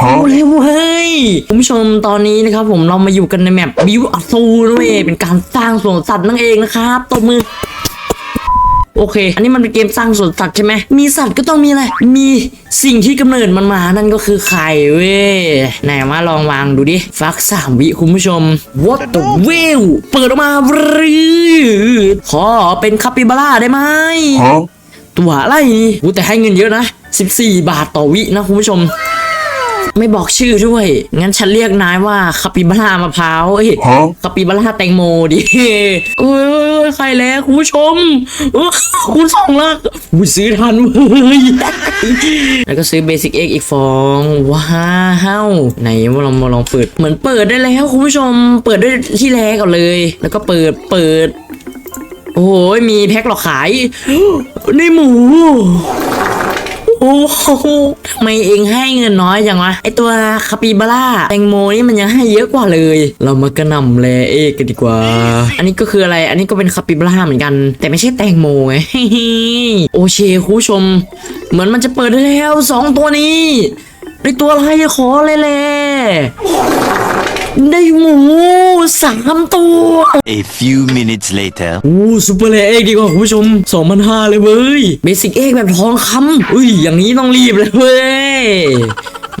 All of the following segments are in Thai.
เอาเลยเว้ยคุณผู้ชมตอนนี้นะครับผมเรามาอยู่กันในแมปบิวอัซูนเว้ยเป็นการสร้างสวนสัตว์นั่นเองนะครับตบมือโอเค อันนี้มันเป็นเกมสร้างสวนสัตว์ใช่ไหม มีสัตว์ก็ต้องมีอะไร มีสิ่งที่กำเนิดมันมา นั่นก็คือไข่เว้ย ไหนมาลองวางดูดิ ฟักสามวิคุณผู้ชม What the w e l เปิดออกมาบรืดขอเป็นคาปิบาร่าได้ไหม Huh? ตัวอะไรนี่กูแต่ให้เงินเยอะนะ 14 บาทต่อวินะคุณผู้ชม ไม่บอกชื่อด้วย งั้นฉันเรียกนายว่าคาปิบาร่ามะพร้าวเอ้ยฮะคาปิบาร่าแตงโมดิเอ้ยใครแล้วคุณผู้ชมเอ้อคุณสองละอุ้ยซื้อทันเว้ยแล้วก็ซื้อเบสิกเอ็กอีกฟองว้าวไหนมาลองมาลองเปิด เหมือนเปิดได้แล้วคุณผู้ชมเปิดด้วยที่แรกก่อนเลย แล้วก็เปิดเปิด โอ้โหมีแพ็คหลอกขาย นี่หมู โอ้ทำไมเองให้เงินน้อยจังวะไอตัวคาปิบาร่าแตงโมนี่มันยังให้เยอะกว่าเลย เรามากระหน่ำแลเอกกันดีกว่า อันนี้ก็คืออะไร อันนี้ก็เป็นคาปิบาร่าเหมือนกัน แต่ไม่ใช่แตงโมไงโอเชคุณผู้ชม เหมือนมันจะเปิดได้แล้วสองตัวนี้ ได้ตัวอะไรขอเลยแหละได้หมูสามตัว A few minutes later. อู้ซูเปอร์เลเอกดีกว่าคุณผู้ชม2,500เลยเว้ยเบสิกเอกแบบทองคำอุ้ยอย่างนี้ต้องรีบเลยเว้ย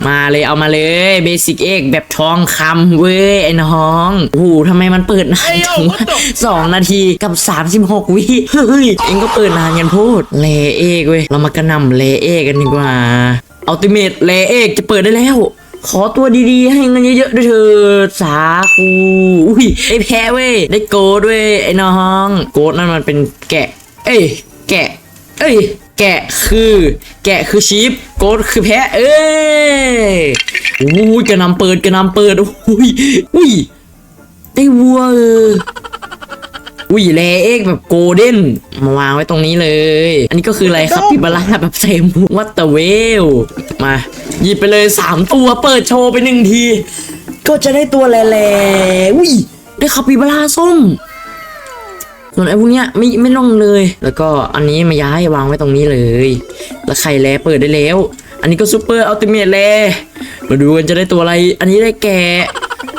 มาเลยเอามาเลยเบสิกเอกแบบทองคำเว้ยไอ้น้องโอ้โหทำไมมันเปิดนานจังวะสองนาทีกับ 36 วิเฮ้ยเองก็เปิดนานกันโพูดเลเอกเว้ยเรามากระหน่ำเลเอกกันดีกว่า อัลติเมทเลเอกจะเปิดได้แล้ว ขอตัวดีๆ ให้เงินเยอะๆด้วยเถิดสาคูอุ้ยไอ้แพ้เว้ยได้โกดเว้ยไอ้น้อง โกดนั่นมันเป็นแกะ เอ้ยแกะ เอ้ยแกะคือ แกะคือชีฟโกดคือแพะเอ้ยอุ้ยกระนำเปิดกระนำเปิดอุ้ยอุ้ยได้วัวเออ อุ้ยแลเอกแบบโกลเด้นมาวางไว้ตรงนี้เลย อันนี้ก็คืออะไรครับพี่บาร่าแบบเต็มวัตเตอร์เวลมาหยิบไปเลย 3 ตัวเปิดโชว์ไปหนึ่งที ก็จะได้ตัวแหล่ๆอุ้ยได้คาปิบาร่าส้มส่วนไอ้พวกเนี้ยไม่ไม่ลงเลย แล้วก็อันนี้มาย้ายวางไว้ตรงนี้เลย แล้วไข่แลเปิดได้แล้ว อันนี้ก็ซูเปอร์อัลติเมทแลมาดูกันจะได้ตัวอะไร อันนี้ได้แกะ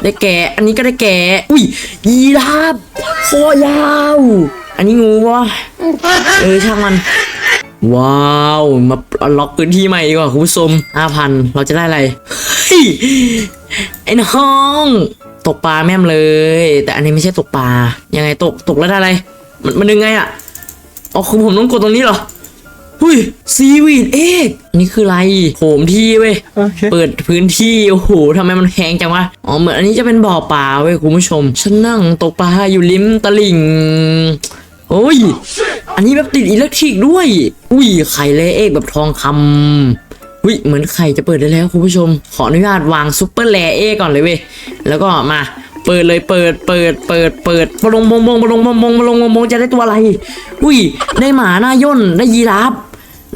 ได้แกะ อันนี้ก็ได้แกะ อุ้ย ยีราฟคอยาว อันนี้งูวะเออช่างมัน ว้าว มาล็อกพื้นที่ใหม่ดีกว่าคุณผู้ชมห้าพันเราจะได้อะไร ไอ้น้อง ตกปลาแม่มเลย แต่อันนี้ไม่ใช่ตกปลา ยังไงตก ตกแล้วได้อะไร มันมันยังไงอะอ๋อคือผมต้องกดตรงนี้เหรอ หุ้ยซีวีดเอกอันนี่คืออะไรโหมที่เว้ยเปิดพื้นที่ โอ้โหทำไมมันแพงจังวะ อ๋อ เหมือนอันนี้จะเป็นบ่อปลาเว้ยคุณผู้ชม ฉันนั่งตกปลาอยู่ริมตลิ่ง โอ้ย อันนี้แบบติดอิเล็กทริกด้วย อุ้ย ไข่เลเอกแบบทองคำอุ้ย เหมือนไข่จะเปิดได้แล้วคุณผู้ชม ขออนุญาตวางซุปเปอร์แลเอกก่อนเลยเว้ย แล้วก็มา เปิดเลย เปิด เปิด เปิด เปิดปลงบงบงปลงบงบงปลงบงบงจะได้ตัวอะไร อุ้ย ได้หมาหน้าย่น ได้ยีราฟ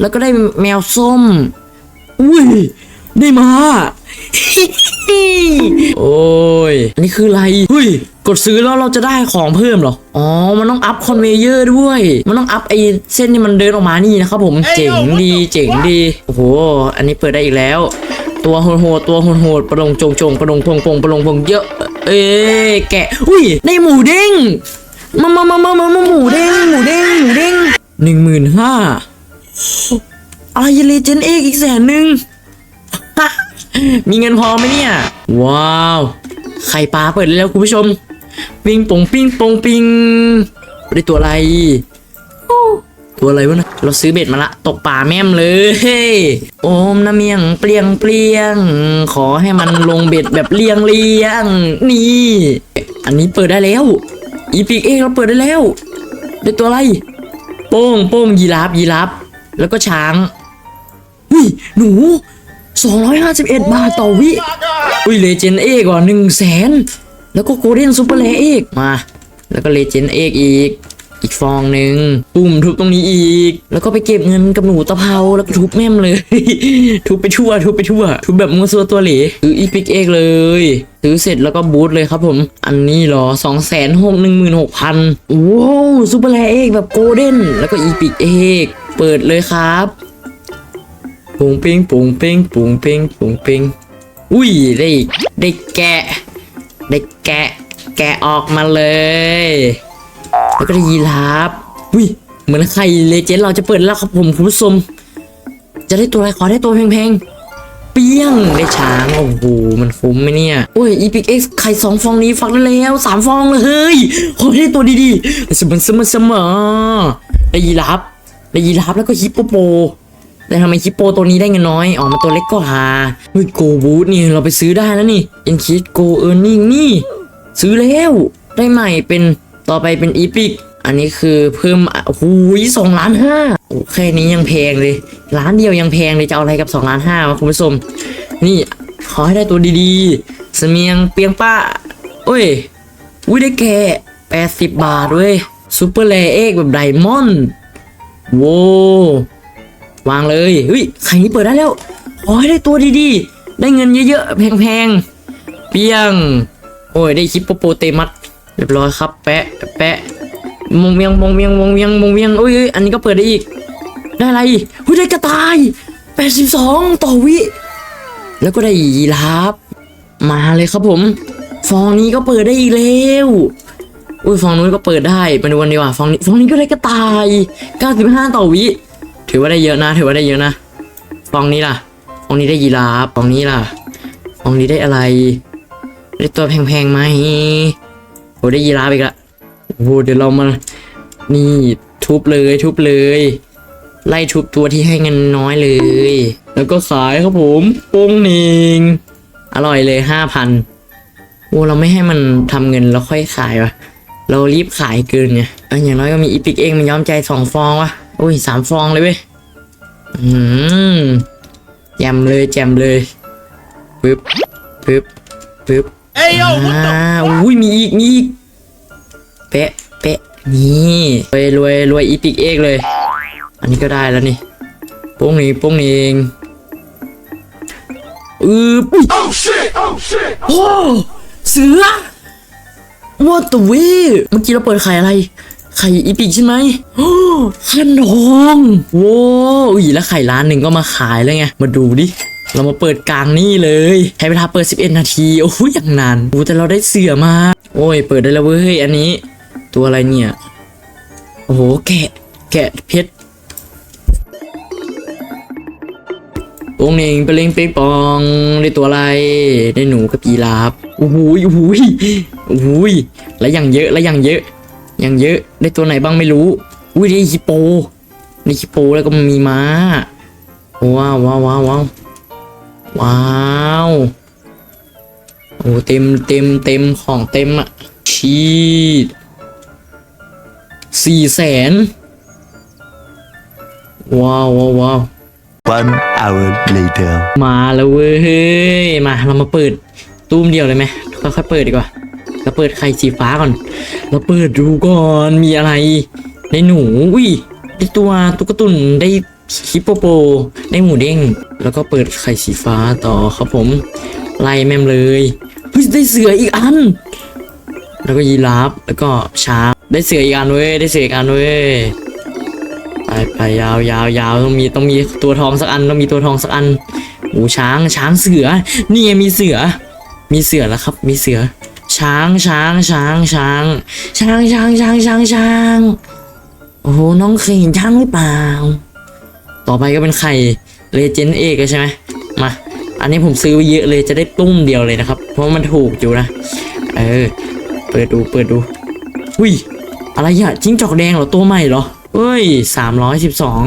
แล้วก็ได้แมวส้ม อุ้ย ได้มา โอ้ย อันนี้คืออะไรเฮ้ย กดซื้อแล้วเราจะได้ของเพิ่มเหรอ อ๋อ มันต้องอัพคอนเวเยอร์ด้วย มันต้องอัพไอเส้นที่มันเดินออกมานี่นะครับผม เจ๋งดี เจ๋งดี โอ้โห อันนี้เปิดได้อีกแล้ว ตัวโหดๆตัวโหดๆประลงจงจงประลงพงพงประลงพงเยอะ เอ้ยแกะ อุ้ย ได้หมูเด้งมามามามามามาหมูเด้ง หมูเด้ง หมูเด้งหนึ่งหมื่นห้า อะไรเลเจนเอกอีกแสนหนึ่งมีเงินพอไหมเนี่ย ว้าวไข่ปลาเปิดแล้วคุณผู้ชม ปิงปงปิงปงปิงได้ตัวอะไร ตัวอะไรวะนะเราซื้อเบ็ดมาละ ตกป่าแม่มเลย โอมน้ำเมียงเปลียงเปลียง ขอให้มันลงเบ็ดแบบเลียงเลียง นี่ อันนี้เปิดได้แล้ว อีพิกเอกเราเปิดได้แล้ว ได้ตัวอะไร โป้งโป้งยีราฟยีราฟ แล้วก็ช้างอุ้ยหนู 251 บาทต่อวิ อุ้ยเลเจนเอกว่ะหนึ่งแสนแล้วก็โกลเด้นซูเปอร์เลเอกมา แล้วก็เลเจนเอกอีก อีกฟองหนึ่งปุ่มทุบตรงนี้อีก แล้วก็ไปเก็บเงินกับหนูตะเภาแล้วก็ทุบแม่มเลย ทุบไปทั่ว ทุบไปทั่ว ทุบแบบมัวซัวตัวเหลซื้ออีพิกเอกเลยซื้อเสร็จแล้วก็บูทเลยครับผม อันนี้เหรอสองแสนหกหนึ่งหมื่นหกพันว้าวซูเปอร์เลเอกแบบโกลเด้นแล้วก็อีพิกเอก เปิดเลยครับปุงปิงปุงปิงปุงปิงปุงปิงอุ้ยได้ได้แกะ ได้แกะ แกะออกมาเลย แล้วก็ได้ยีราฟอุ้ยเหมือนไข่เลเจนด์เราจะเปิดแล้วครับผมคุณผู้ชมจะได้ตัวอะไรขอได้ตัวแพงๆ เปี้ยงได้ช้าง โอ้โห มันคุ้มไหมเนี่ย โอ้ยอีพิกเอ็กไข่สองฟองนี้ฟักได้แล้วสามฟองเลยเฮ้ยขอได้ตัวดีๆสมอสมอสมอได้ยีรา ฟได้ยีราฟแล้วก็ฮิปโปโปแต่ทำไมฮิปโปตัวนี้ได้เงินน้อยอ๋อมันตัวเล็กกว่าเฮ้ยโกบูทนี่เราไปซื้อได้แล้วนี่ยันคิดโกเออร์นิ่งนี่ ซื้อแล้วได้ใหม่เป็นต่อไปเป็นอีพิกอันนี้คือเพิ่มอะโอ้โหสองล้านห้าโอ้แค่นี้ยังแพงเลยล้านเดียวยังแพงเลยจะเอาอะไรกับสองล้านห้าคุณผู้ชมนี่ขอให้ได้ตัวดีๆ เสมียงเปียงป้าโอ้ยวิได้แก่แปดสิบบาทเว้ยซูเปอร์เลเอกแบบไดมอนด์ โว้วางเลยเฮ้ยไข่นี้เปิดได้แล้วขอให้ได้ตัวดีๆ ได้เงินเยอะๆ แพงๆ เปียง โอ้ย ได้ฮิปโปโปเตมัสเรียบร้อยครับ แปะ แปะมงเวียงมงเวียงมงเวียงมงเวียงโอ้ยอ้ยอันนี้ก็เปิดได้อีก ได้อะไรเฮ้ยได้กระต่าย 82 ต่อวิ แล้วก็ได้ยีราฟมาเลยครับผม ฟองนี้ก็เปิดได้อีกแล้ว อุ้ยฟองนู้นก็เปิดได้มาดูกันดีกว่าฟองนี้ฟองนี้ก็ได้กระต่าย 95 ต่อวิ ถือว่าได้เยอะนะ ถือว่าได้เยอะนะฟองนี้ล่ะฟองนี้ได้ยีราฟฟองนี้ล่ะฟองนี้ได้อะไร ได้ตัวแพงๆไหมโอ้ได้ยีราฟอีกละโอ้เดี๋ยวเรามานี่ทุบเลยทุบเลย ไล่ทุบตัวที่ให้เงินน้อยเลย แล้วก็ขายครับผมโป้งนิงอร่อยเลยห้าพันโอ้เราไม่ให้มันทำเงินแล้วค่อยขายวะ เรารีบขายเกินไงเอออย่างน้อยก็มีอีพิกเองมันยอมใจสองฟองวะโอ้ยสามฟองเลยเว้ยอืมแจมเลยแจมเลยปึ๊บปึ๊บปึ๊บ Hey yo, what อ่า the อุ้ยมีอีกมีอีกเป๊ะเป๊ะนี่รวยรวยรวยอีพิกเอกเลย อันนี้ก็ได้แล้วนี่โป้งนี้โป้งนี้เองอือปุ๊ย Oh shit! Oh shit! โอ้เสือ What the way เมื่อกี้เราเปิดไข่อะไร ไข่อีพิกใช่ไหมโอ้ขนทองว้อุ้ยแล้วไข่ร้านหนึ่งก็มาขายแล้วไง มาดูดิ เรามาเปิดกลางนี่เลย ใช้เวลาเปิด 11 นาที โอ้ยอย่างนานโอ้แต่เราได้เสือมา โอ้ย เปิดได้แล้วเว้ย อันนี้ ตัวอะไรเนี่ย โอ้โห แกะ แกะเพชร ป้งหน่งไปเล่งเป้งปองได้ตัวอะไรได้หนูกับยีราฟโอ้โหโอ้โหโอ้โหแล้วอย่างเยอะแล้วอย่างเยอะ อย่างเยอะได้ตัวไหนบ้างไม่รู้อุ้ยได้ฮิปโปได้ฮิปโปแล้วก็มีม้าว้าวว้าวว้าวว้าวว้าวโอ้เต็มเต็มเต็มของเต็มอะชีดสี่แสนว้าวว้าวว้าว One hour later. มาแล้วเว้ย มา เรามาเปิดตู้มเดียวเลยไหมค่อยๆเปิดดีกว่า เราเปิดไข่สีฟ้าก่อน เราเปิดดูก่อน มีอะไรได้หนู อุ้ย ได้ตัวตุ๊กตุนได้ฮิปโปโป ได้หมูเด้ง แล้วก็เปิดไข่สีฟ้าต่อครับผม ไล่แม่มเลยเฮ้ยได้เสืออีกอัน แล้วก็ยีราฟ แล้วก็ช้าง ได้เสืออีกอันเว้ย ได้เสืออีกอันเว้ย ไปไปยาวยาวยาวต้องมีต้องมีตัวทองสักอันต้องมีตัวทองสักอันโอ้ช้างช้างเสือ นี่มีเสือ มีเสือแล้วครับ มีเสือ ช้างช้างช้างช้างช้างช้างช้างช้างช้างโอ้โหน้องเคยเห็นช้างหรือเปล่า ต่อไปก็เป็นไข่เลเจนด์เอกใช่ไหมมาอันนี้ผมซื้อไว้เยอะเลยจะได้ตุ้มเดียวเลยนะครับ เพราะมันถูกอยู่นะ เออ เปิดดูเปิดดูอุ้ยอะไรอะจิ้งจอกแดงเหรอตัวใหม่เหรอ เฮ้ยสามร้อยสิบสอง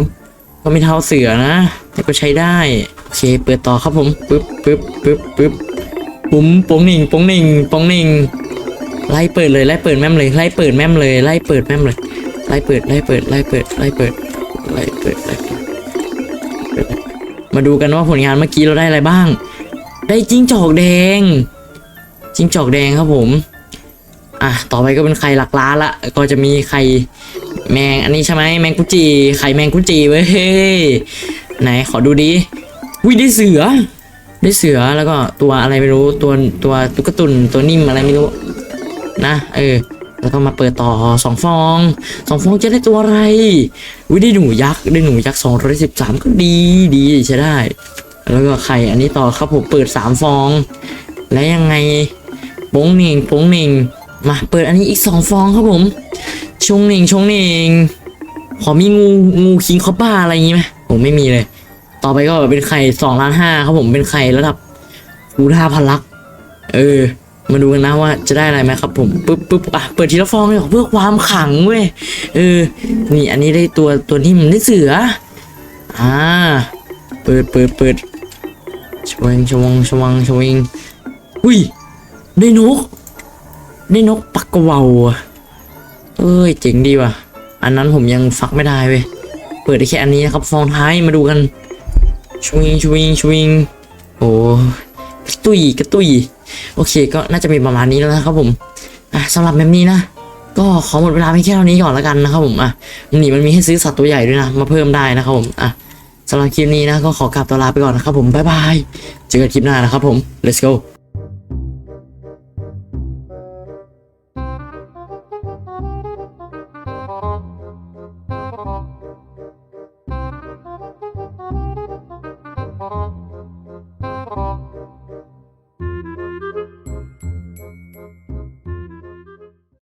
ก็ไม่เท่าเสือนะ แต่ก็ใช้ได้ โอเค เปิดต่อครับผมปึ๊บปึ๊บปึ๊บปึ๊บปุ้มปงหนิงปงหนิงปงหนิงไล่เปิดเลยไล่เปิดแม่มเลยไล่เปิดแม่มเลยไล่เปิดแม่มเลยไล่เปิดไล่เปิดไล่เปิดไล่เปิดไล่เปิดไล่เปิดมาดูกันว่าผลงานเมื่อกี้เราได้อะไรบ้าง ได้จิ้งจอกแดงจิ้งจอกแดงครับผม อะ ต่อไปก็เป็นไข่หลักล้านละ ก็จะมีไข่ แมงอันนี้ใช่ไหมแมงกุจีไข่แมงกุจีเว้ยไหนขอดูดิวิได้เสือ ได้เสือแล้วก็ตัวอะไรไม่รู้ตัวตัวตุ๊กตุนตัวนิ่มอะไรไม่รู้นะเออแล้วก็มาเปิดต่อสองฟองสองฟองจะได้ตัวอะไรวิได้หนูยักษ์ได้หนูยักษ์สองร้อยสิบสามก็ดีดีใช้ได้แล้วก็ไข่อันนี้ต่อครับผมเปิดสามฟอง แล้วยังไงโป้งหน่งโป้งหน่งมาเปิดอันนี้อีกสองฟองครับผม ชงหน่งชงหน่งขอมีงูงูคิงคอป้าอะไรอย่างงี้ไหมผมไม่มีเลย ต่อไปก็เป็นไข่สองล้านห้าครับผมเป็นไข่ระดับคูท่าพลัก เออ มาดูกันนะว่าจะได้อะไรไหมครับผมปึ๊บปึ๊บอะเปิดทีละฟองเลยเพื่อความขังเว้ยเออ นี่อันนี้ได้ตัวตัวที่มันได้เสืออ่าเปิดเปิดเปิดชวงชวงชวงชวงอุ้ยได้นกได้นกปักกวาอะ เอ้ยเจ๋งดีว่ะ อันนั้นผมยังฟักไม่ได้เว้ย เปิดได้แค่อันนี้นะครับ ฟองท้ายมาดูกันชวิงชวิงชวิงโอ้กระตุยกระตุยโอเค ก็น่าจะเป็นประมาณนี้แล้วนะครับผมอะสำหรับแบบนี้นะ ก็ขอหมดเวลาไปแค่เท่านี้ก่อนแล้วกันนะครับผมอะนี่มันมีให้ซื้อสัตว์ตัวใหญ่ด้วยนะ มาเพิ่มได้นะครับผมอะสำหรับคลิปนี้นะก็ขอกลับตัวลาไปก่อนนะครับผมบ๊ายบายเจอกันคลิปหน้านะครับผม let's go